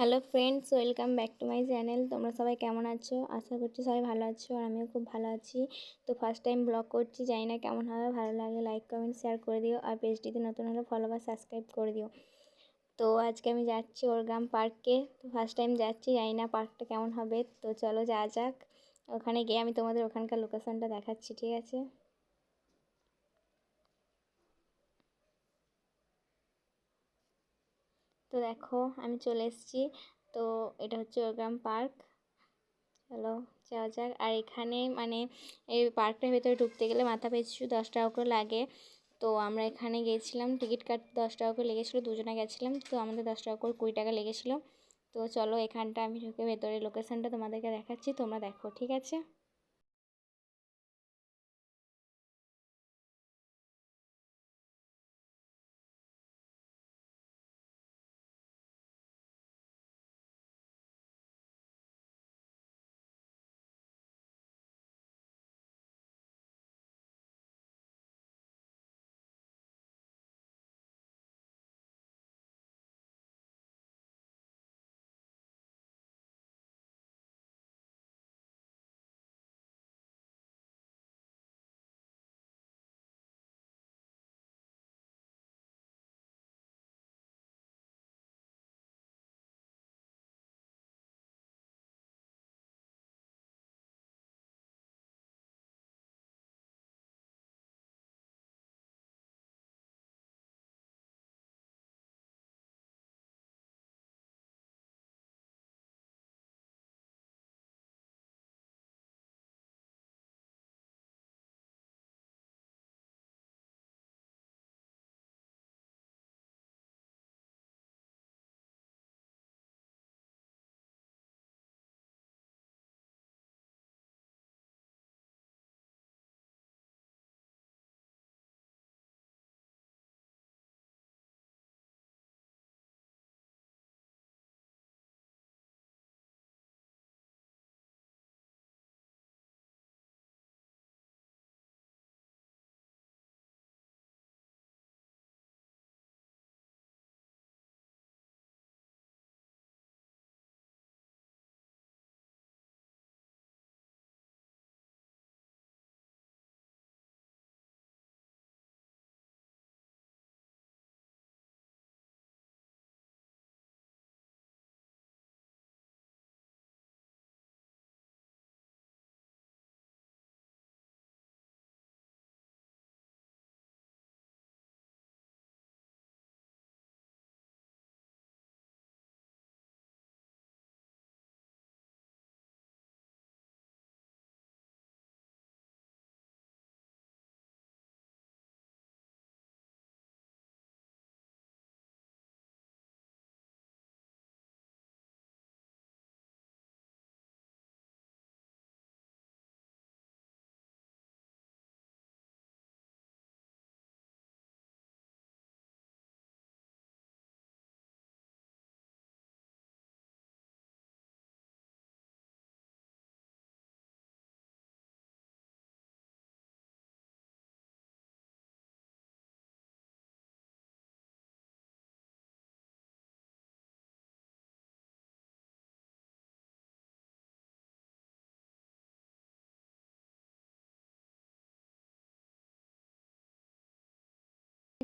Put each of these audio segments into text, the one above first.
Hello friends welcome back to my channel তোমরা সবাই কেমন আছো? আশা করছি সবাই ভালো আছো আর আমিও খুব ভালো আছি। তো ফার্স্ট টাইম ব্লগ করছি, জানি না কেমন হবে, ভালো লাগে লাইক কমেন্ট শেয়ার করে দিও আর পেজটিতে নতুন হলে ফলো বা সাবস্ক্রাইব করে দিও। তো আজকে আমি যাচ্ছি ওরগ্রাম পার্কে তো ফার্স্ট টাইম যাচ্ছি, জানি না পার্কটা কেমন হবে। তো চলো যা যাক। ওখানে গিয়ে আমি তোমাদের ওখানকার লোকেশনটা দেখাচ্ছি, ঠিক আছে? তো দেখো, আমি চলে এসেছি। তো এটা হচ্ছে ওগ্রাম পার্ক। চলো, যাওয়া যাক। আর এখানে মানে এই পার্কটার ভেতরে ঢুকতে গেলে মাথা পিছু দশ টাকা করে লাগে। তো আমরা এখানে গিয়েছিলাম টিকিট কাট দশ টাকা করে লেগেছিলো, দুজনে গেছিলাম। তো আমাদের দশ টাকা করে কুড়ি টাকা লেগেছিলো। তো চলো, এখানটা আমি ঢুকে ভেতরে লোকেশানটা তোমাদেরকে দেখাচ্ছি, তোমরা দেখো, ঠিক আছে?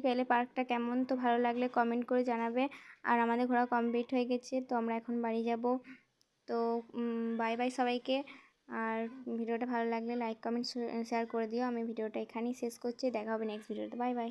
পেলে পার্কটা কেমন? তো ভালো লাগলে কমেন্ট করে জানাবে। আর আমাদের ঘোরা কমপ্লিট হয়ে গেছে, তো আমরা এখন বাড়ি যাব। তো বাই বাই সবাইকে। আর ভিডিওটা ভালো লাগলে লাইক কমেন্ট শেয়ার করে দিও। আমি ভিডিওটা এখানেই শেষ করছি। দেখা হবে নেক্সট ভিডিওতে বাই বাই